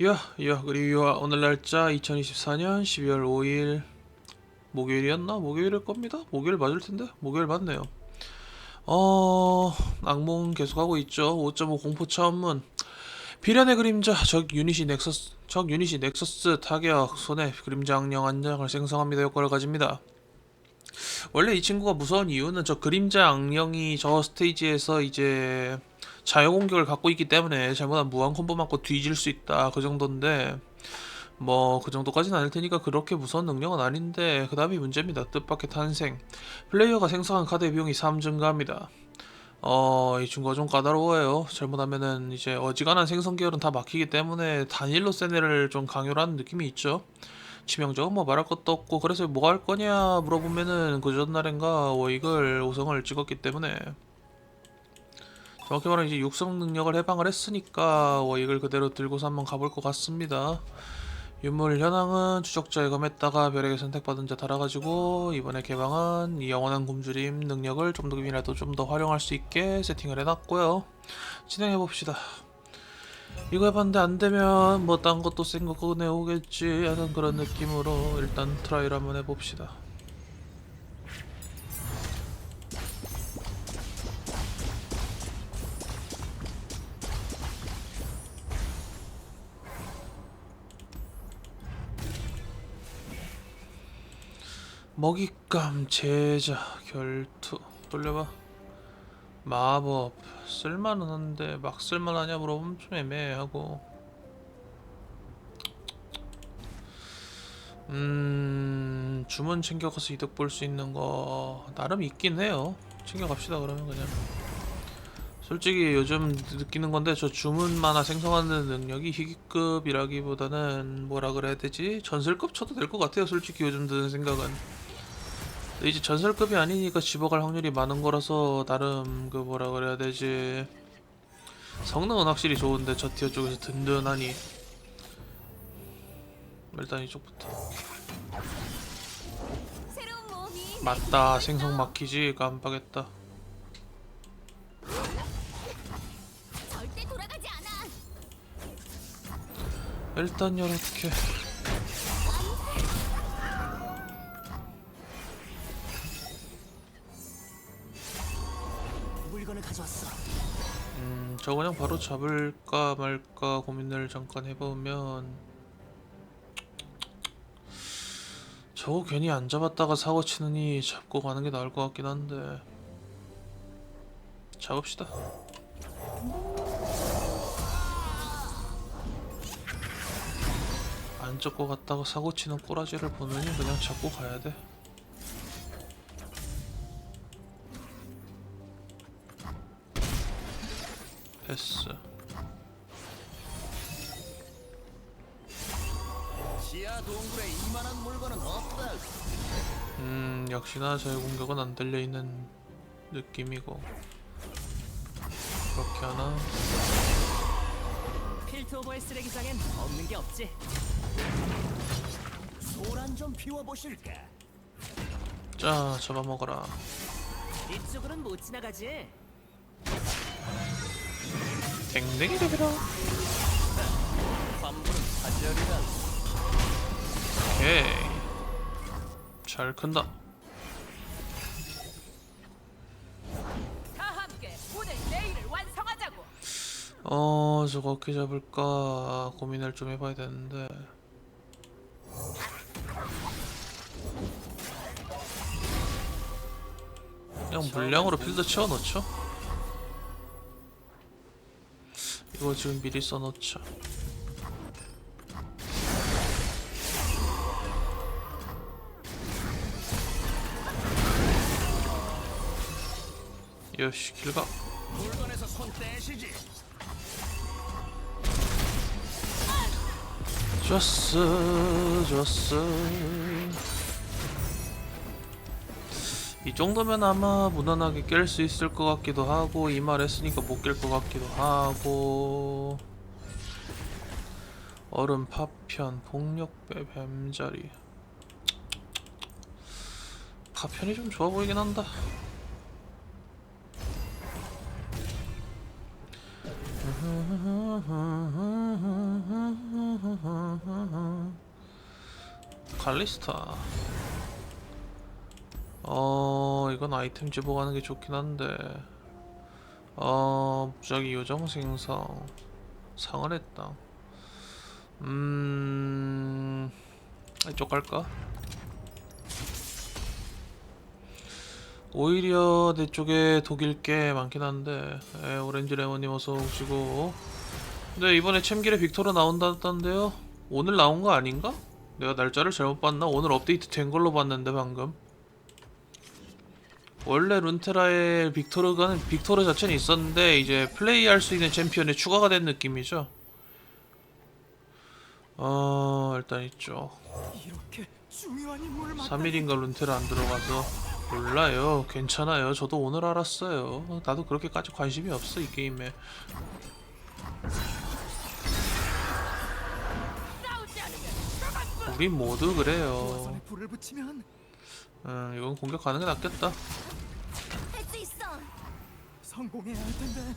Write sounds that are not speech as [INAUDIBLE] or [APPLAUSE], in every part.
이야, 이야, 그리고 이와 오늘 날짜 2024년 12월 5일 목요일이었나? 목요일일 겁니다. 목요일 맞을 텐데 목요일 맞네요. 어, 악몽 계속하고 있죠. 5.5 공포 차원문 비련의 그림자 적 유닛이 넥서스 적 유닛이 넥서스 타격 손에 그림자 악령 한 장을 생성합니다 효과를 가집니다. 원래 이 친구가 무서운 이유는 저 그림자 악령이 저 스테이지에서 이제 자유 공격을 갖고 있기 때문에 잘못하면 무한 콤보 맞고 뒤질 수 있다 그 정도인데 뭐 그 정도까지는 아닐 테니까 그렇게 무서운 능력은 아닌데 그 다음이 문제입니다 뜻밖의 탄생 플레이어가 생성한 카드의 비용이 3 증가합니다 어, 이 친구가 좀 까다로워요. 잘못하면은 이제 어지간한 생성 계열은 다 막히기 때문에 단일로 센 애를 좀 강요를 하는 느낌이 있죠. 치명적은 뭐 말할 것도 없고 그래서 뭐할 거냐 물어보면은 그 전날엔가 워익을 5성을 찍었기 때문에 정확히 말하면 이제 육성 능력을 해방을 했으니까 워익을 그대로 들고서 한번 가볼 것 같습니다. 유물 현황은 추적자의 검했다가 별에게 선택받은 자 달아가지고 이번에 개방한 이 영원한 굶주림 능력을 좀 더 이라도 좀 더 활용할 수 있게 세팅을 해놨고요. 진행해 봅시다. 이거 해봤는데 안 되면 뭐 딴 것도 센거 꺼내 오겠지 하는 그런 느낌으로 일단 트라이를 한번 해봅시다. 먹잇감 제자 결투. 돌려봐. 마법. 쓸만은 한데 막 쓸만하냐 물어보면 좀 애매하고. 음 주문 챙겨가서 이득 볼 수 있는 거 나름 있긴 해요. 챙겨갑시다 그러면 그냥. 솔직히 요즘 느끼는 건데 저 주문 만화 생성하는 능력이 희귀급이라기보다는 뭐라 그래야 되지? 전설급 쳐도 될 것 같아요 솔직히 요즘 드는 생각은 이제 전설급이 아니니까 집어갈 확률이 많은 거라서 나름 그 뭐라 그래야 되지? 성능은 확실히 좋은데 저 티어 쪽에서 든든하니. 일단 이쪽부터. 맞다 생성 막히지? 깜빡했다. 일단 요렇게 저거 그냥 바로 잡을까 말까 고민을 잠깐 해보면 저거 괜히 안 잡았다가 사고 치느니 잡고 가는 게 나을 것 같긴 한데. 잡읍시다. 안 잡고 갔다가 사고 치는 꼬라지를 보느니 그냥 잡고 가야 돼 패스 지하 동굴에 이만한 물건은 없다. 음 역시나 저의 공격은 안 들려있는 느낌이고 그렇게 하나 필트 오버의 쓰레기장엔 없는 게 없지. 소란 좀 피워보실까? 자 잡아먹어라 이쪽으로는 못 지나가지. 댕댕이 잡이라. 오케이 잘 큰다. 어 저거 어떻게 잡을까 고민을 좀 해봐야 되는데 그냥 물량으로 필드 채워넣죠 이거 지금 미리 써놓자. 요시 길가. 좋았어 좋았어 이 정도면 아마 무난하게 깰 수 있을 것 같기도 하고 이 말 했으니까 못 깰 것 같기도 하고. 얼음 파편 폭력배 뱀자리. 파편이 좀 좋아 보이긴 한다. 갈리스타. 어 이건 아이템 집어 가는 게 좋긴 한데 어 무작위 요정 생성 상을 했다 음 이쪽 갈까? 오히려 내 쪽에 독일 게 많긴 한데 에, 오렌지 레몬님 어서 오시고 근데 이번에 챔길에 빅토르 나온다던데요? 오늘 나온 거 아닌가? 내가 날짜를 잘못 봤나? 오늘 업데이트 된 걸로 봤는데 방금 원래 룬테라의 빅토르가 빅토르 자체는 있었는데 이제 플레이할 수 있는 챔피언이 추가가 된 느낌이죠. 어 일단 있죠. 이렇게 중요한 인물을 만나 3일인가 룬테라 안 들어가서. 몰라요. 괜찮아요. 저도 오늘 알았어요. 나도 그렇게까지 관심이 없어 이 게임에. 우리 모두 그래요. 음 이건 공격하는 게 낫겠다. 성공해야 할 텐데.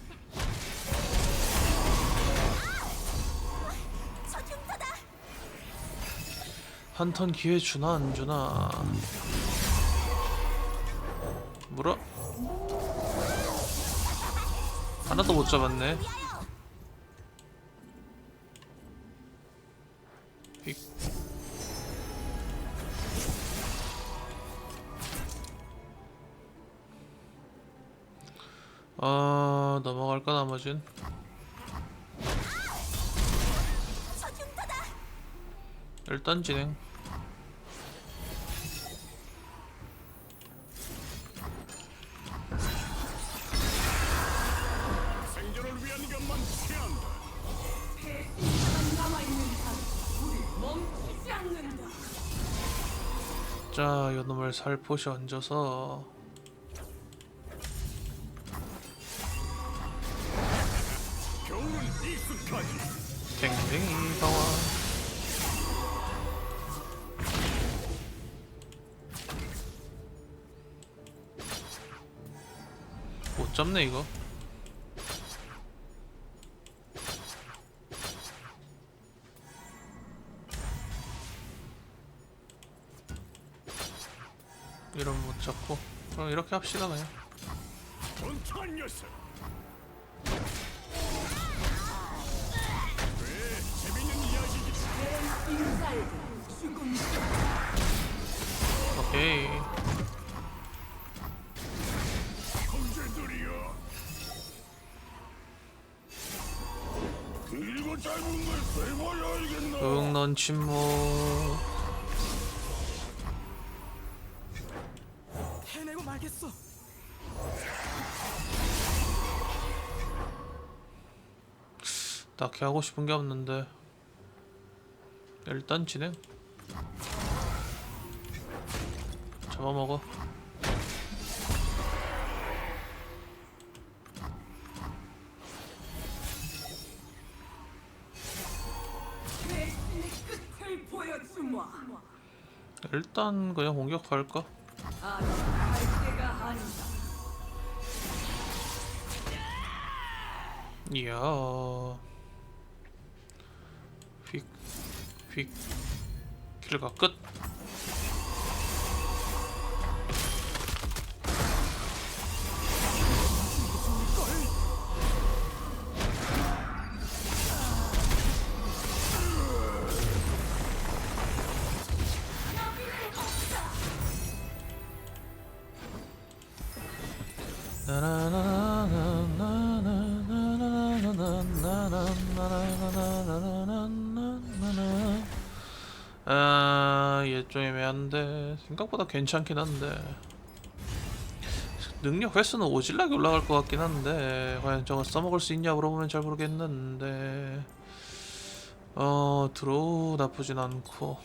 저중터다. 한 턴 기회 주나 안 주나? 물어. 하나도 못 잡았네 저중터다. 일단 진행. 자 요놈을 살포시 얹어서 댕댕이 가와 못 잡네 이거. 이러면 못 잡고. 그럼 이렇게 합시다 그냥 오케이? 응넌 침묵. 해내고 말겠어. 딱히 하고 싶은 게 없는데 일단 진행 잡아먹어. 일단 그냥 공격할까? 이야 휙, 휙, 킬가 끝. 생각보다 괜찮긴 한데. 능력 횟수는 오질나게 올라갈 것 같긴 한데 과연 저거 써먹을 수 있냐 물어보면 잘 모르겠는데. 어 드로우 나쁘진 않고.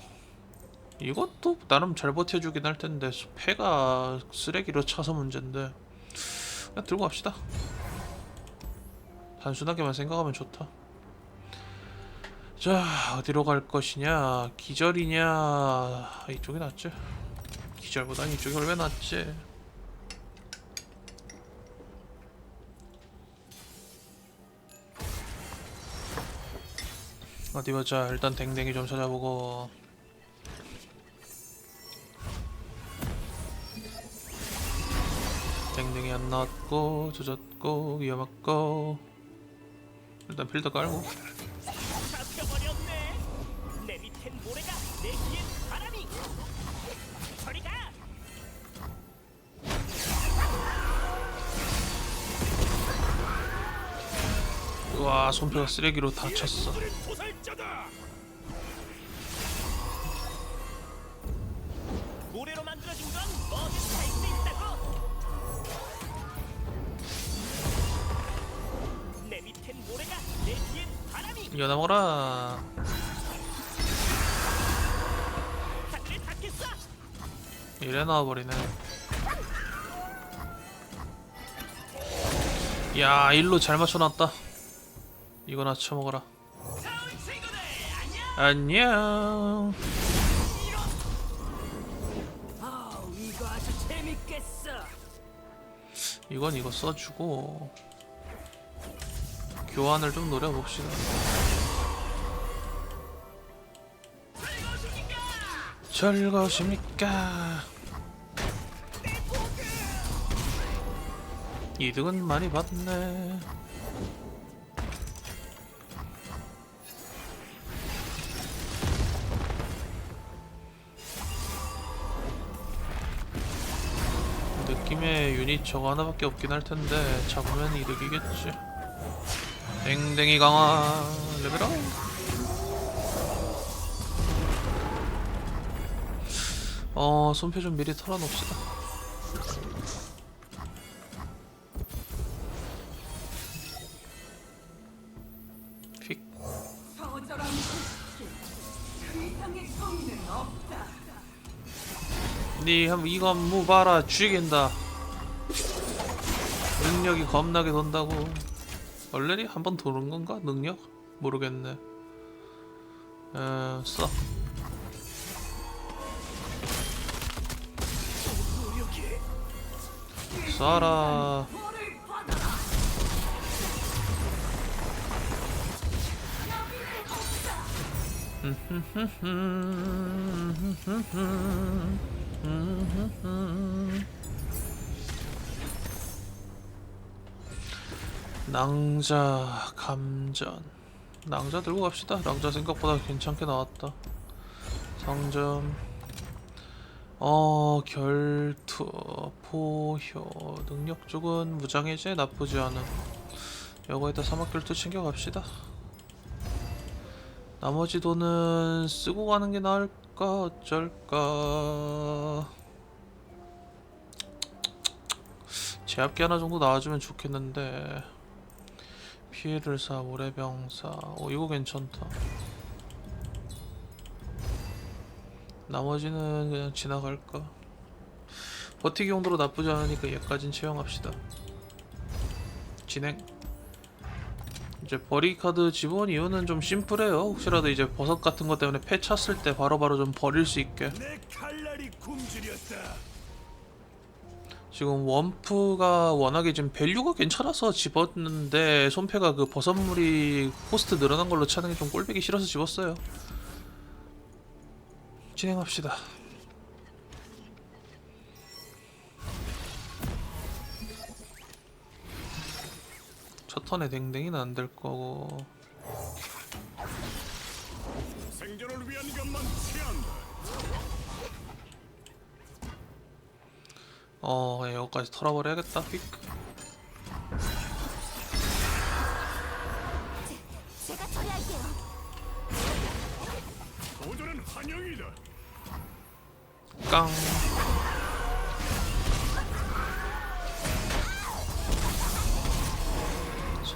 이것도 나름 잘 버텨주긴 할 텐데 패가 쓰레기로 차서 문제인데. 그냥 들고 갑시다. 단순하게만 생각하면 좋다. 자 어디로 갈 것이냐? 기절이냐? 이쪽이 낫지 기절보단 이쪽이 얼마나 낫지. 어디 보자. 일단 댕댕이 좀 찾아보고. 댕댕이 안 나왔고 젖었고 위험했고. 일단 필터 깔고. 와 손표가 쓰레기로 다 쳤어 우리 도살자다. 모래로 만들어진 건 뭐든 할수 있다고. 내 밑엔 모래가 내 뒤엔 바람이. 이어나먹어라 하늘을 닿겠어. 이래 나와버리네 야 일로 잘 맞춰놨다 이거나 쳐먹어라. 안녕. 이건 이거 써주고 교환을 좀 노려봅시다. 즐거우십니까? 이득은 많이 받네 느낌의 유닛 저거 하나밖에 없긴 할 텐데 잡으면 이득이겠지. 댕댕이 강화 레벨업. 어 손표 좀 미리 털어놓읍시다. 휙. 니 한번 이거 한번 봐라. 죽인다. 능력이 겁나게 돈다고. 얼레리 한번 도는 건가? 능력? 모르겠네. 어써. 쏴라 [LAUGHS] 낭자 감전. 낭자 들고 갑시다. 낭자 생각보다 괜찮게 나왔다. 상점. 어 결투 포효. 능력 쪽은 무장해제 나쁘지 않은 요거에다 사막 결투 챙겨 갑시다. 나머지 돈은 쓰고 가는 게 나을 까 어쩔까. 제압기 하나 정도 나와주면 좋겠는데. 피해를 사 모래병사. 어 이거 괜찮다. 나머지는 그냥 지나갈까? 버티기 용도로 나쁘지 않으니까 얘까진 채용합시다. 진행 이제 버리 카드 집어온 이유는 좀 심플해요 혹시라도 이제 버섯 같은 것 때문에 패 찼을 때 바로 바로 좀 버릴 수 있게. 지금 원프가 워낙에 지금 밸류가 괜찮아서 집었는데 손패가 그 버섯물이 코스트 늘어난 걸로 차는 게 좀 꼴보기 싫어서 집었어요. 진행합시다. 첫 턴에 댕댕이는 안 될 거고 생존을 위한 것만 취한다. 어 이거까지 털어버려야겠다. 휙. 제가 처리할게요. 도전은 환영이다. 깡.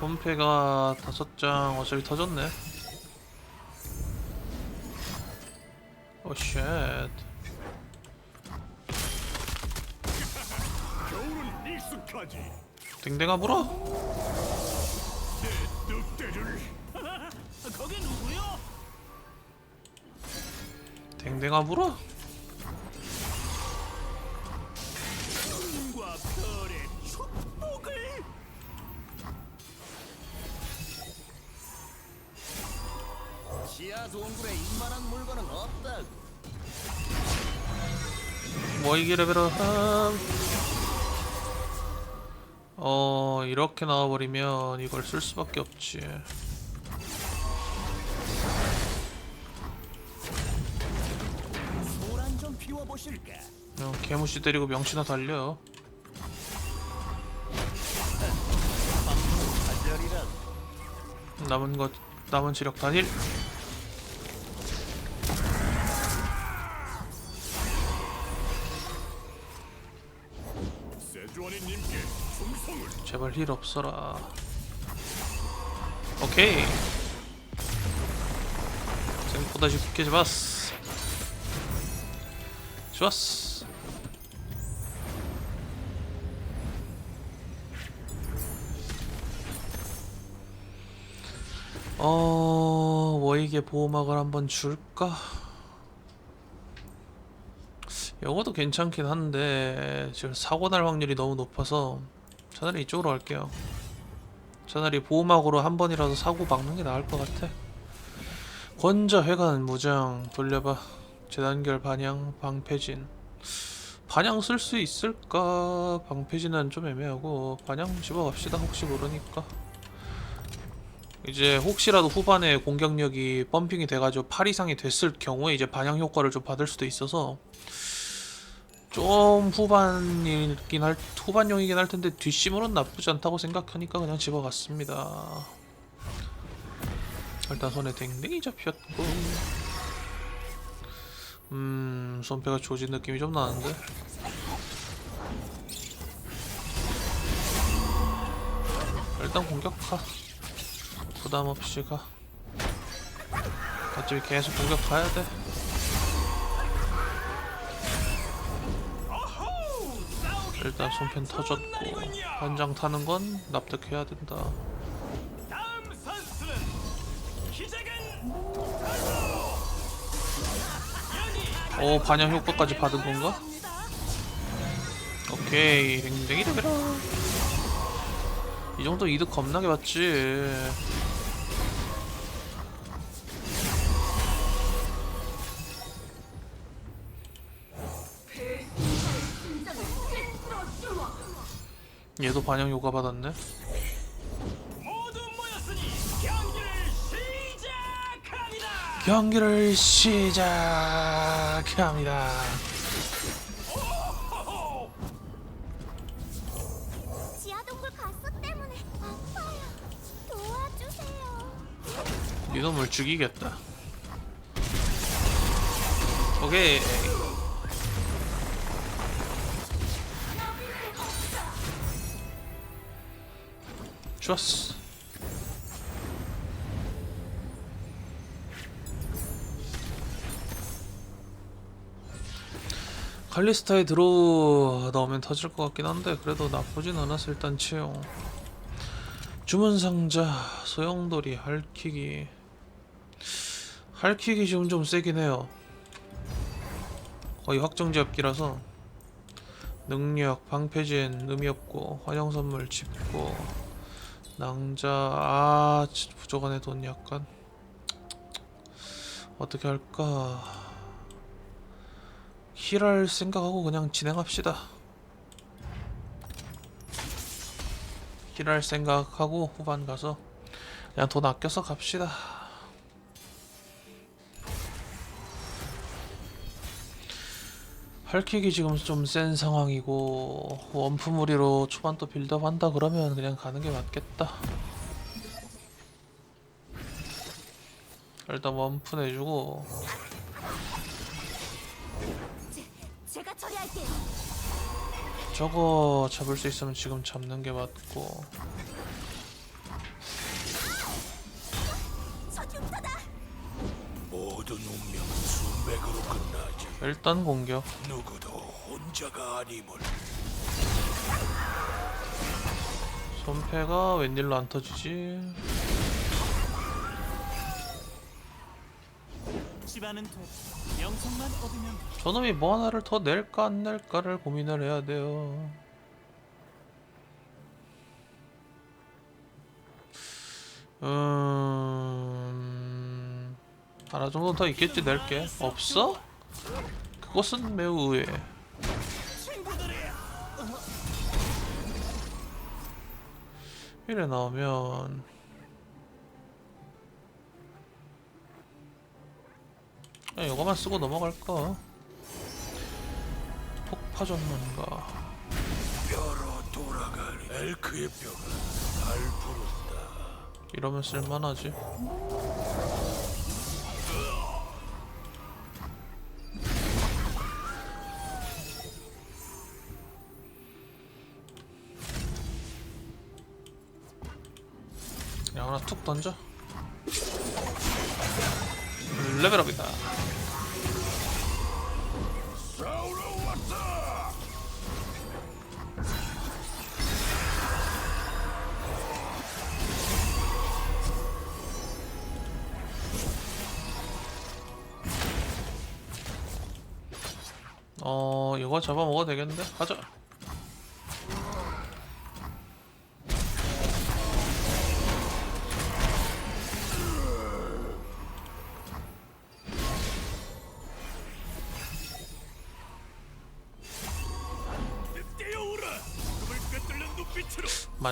손패가 다섯 장 어차피 터졌네. 오 쉣. 겨울은 익숙하지. 댕댕아 물어. 댕댕아 물어. 지하 동굴에 이만한 물건은 없다고. 뭐 이기 레벨업. 어 이렇게 나와버리면 이걸 쓸 수밖에 없지 소란 좀 피워보실까? 그냥 개무시 때리고 명치나 달려 남은 것 남은 지력 단일 제발 힐 없어라. 오케이. 생각보다 쉽게 잡았어. 좋았어. 어... 워익의 보호막을 한번 줄까? 이것도 괜찮긴 한데 지금 사고 날 확률이 너무 높아서 차라리 이쪽으로 갈게요. 차라리 보호막으로 한 번이라도 사고 막는 게 나을 것 같아. 권자 회관 무장 돌려봐. 재단결 반향 방패진. 반향 쓸 수 있을까? 방패진은 좀 애매하고 반향 집어갑시다 혹시 모르니까. 이제 혹시라도 후반에 공격력이 펌핑이 돼가지고 8 이상이 됐을 경우에 이제 반향 효과를 좀 받을 수도 있어서 좀 후반이긴 할 후반용이긴 할 텐데 뒷심으로는 나쁘지 않다고 생각하니까 그냥 집어갔습니다. 일단 손에 댕댕이 잡혔고, 음 손패가 조진 느낌이 좀 나는데. 일단 공격하. 부담 없이 가. 어차피 계속 공격 가야 돼. 일단 손펜 터졌고 한장 타는 건 납득해야 된다. 오 어, 반영 효과까지 받은 건가? 오케이 댕댕이 되라. 이 정도 이득 겁나게 받지. 얘도 반영 효과 받았네. 경기를 시작합니다. 경기를 시작합니다. 지하동굴 가스 때문에 아파요. 도와주세요. 이놈을 죽이겠다. 오케이. 좋았어. 칼리스타에 들어 나오면 터질 것 같긴 한데 그래도 나쁘진 않았어 일단 채용. 주문 상자, 소용돌이, 할킥이 할킥이 지금 좀 세긴 해요. 거의 확정지압기라서 능력, 방패진 의미 없고 화정 선물 짚고 낭자 아 부족하네 돈 약간 어떻게 할까 힐할 생각하고 그냥 진행합시다. 힐할 생각하고 후반 가서 그냥 돈 아껴서 갑시다. 할킥이 지금 좀 센 상황이고 원프 무리로 초반 또 빌드업 한다 그러면 그냥 가는 게 맞겠다. 일단 원프 내주고 처리할게요. 저거 잡을 수 있으면 지금 잡는 게 맞고 일단 공격. 누구도 혼자가 아님을. 손패가 웬일로 안 터지지? 집안은 돼. 명성만 얻으면 저놈이 뭐 하나를 더 낼까 안 낼까를 고민을 해야 돼요. 음... 하나 정도 더 있겠지 낼게. 없어? 그것은 매우 의외 이래 나오면 그냥 이거만 쓰고 넘어갈까? 폭파 전문가 뼈로 돌아가리. 엘크의 뼈가 날 부른다. 이러면 쓸만하지. 툭 던져. 레벨업이다. 어 이거 잡아먹어도 되겠는데? 가자.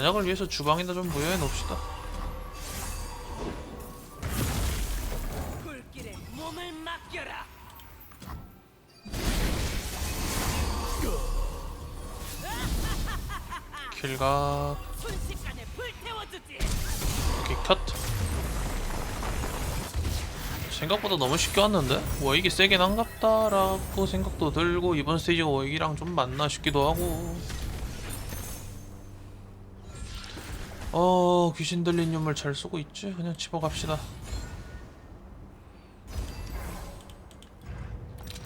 만약을 위해서 주방이나 좀 부여해 놓읍시다. 불태워주지. 오케이 컷. 생각보다 너무 쉽게 왔는데? 워익이 세긴 한갑다라고 생각도 들고 이번 스테이지가 워익이랑 좀 맞나 싶기도 하고 어 귀신 들린 유물 잘 쓰고 있지? 그냥 집어갑시다.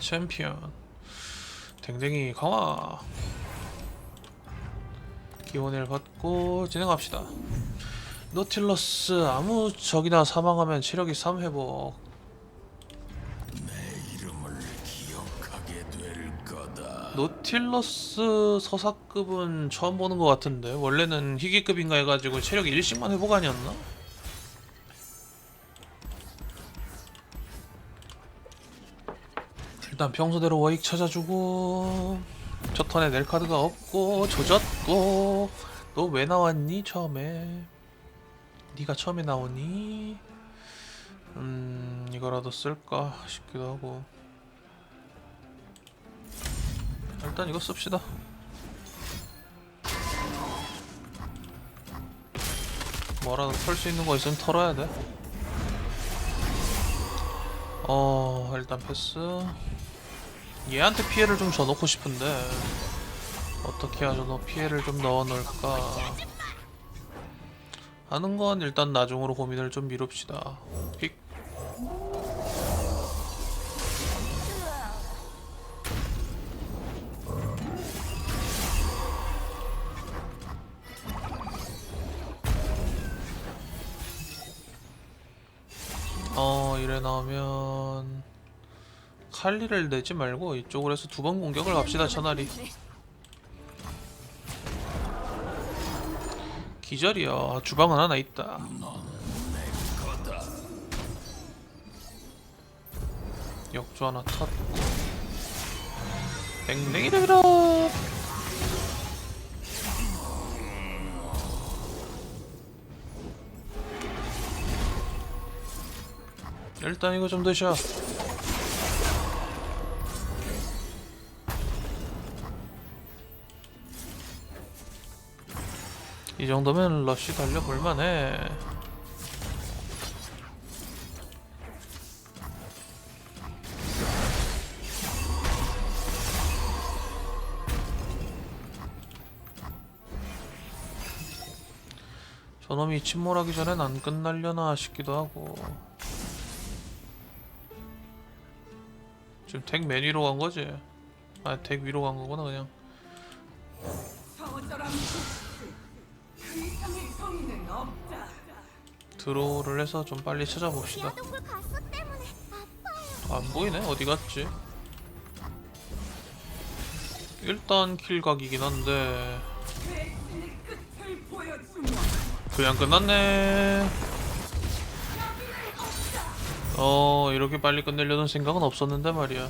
챔피언. 댕댕이 강화. 기원을 받고 진행합시다. 노틸러스 아무 적이나 사망하면 체력이 3 회복 노틸러스 서사급은 처음 보는 것 같은데. 원래는 희귀급인가 해가지고 체력이 1씩만 회복 아니었나? 일단 평소대로 워익 찾아주고 저 턴에 낼 카드가 없고 조졌고 너 왜 나왔니 처음에? 네가 처음에 나오니? 음 이거라도 쓸까 싶기도 하고 일단 이거 씁시다. 뭐라도 털 수 있는 거 있으면 털어야 돼. 어, 일단 패스. 얘한테 피해를 좀 줘놓고 싶은데 어떻게 하죠? 너 피해를 좀 넣어놓을까? 하는 건 일단 나중으로 고민을 좀 미룹시다. 픽. 나오면 칼리를 내지 말고 이쪽으로 해서 두 번 공격을 갑시다 천알이 기절이야 주방은 하나 있다. 역주 하나 탔고. 댕댕이 레벨업 일단 이거 좀 드셔. 이 정도면 러쉬 달려볼만해. 저놈이 침몰하기 전엔 안 끝날려나 싶기도 하고 지금 덱 맨 위로 간 거지? 아, 덱 위로 간 거구나, 그냥. 드로우를 해서 좀 빨리 찾아봅시다. 안 보이네? 어디 갔지? 일단 킬각이긴 한데. 그냥 끝났네. 어, 이렇게 빨리 끝내려는 생각은 없었는데 말이야.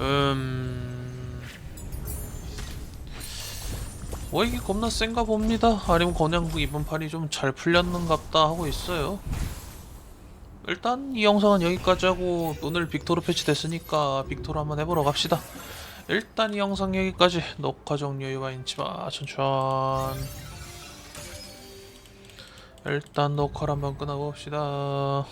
음. 뭐 이게 겁나 센가 봅니다. 아니면 그냥 이번 판이 좀 잘 풀렸는갑다 하고 있어요. 일단 이 영상은 여기까지 하고 오늘 빅토르 패치 됐으니까 빅토르 한번 해보러 갑시다. 일단 이 영상 여기까지 녹화 종료 유바 인치마 천천 일단 녹화를 한번 끊어봅시다.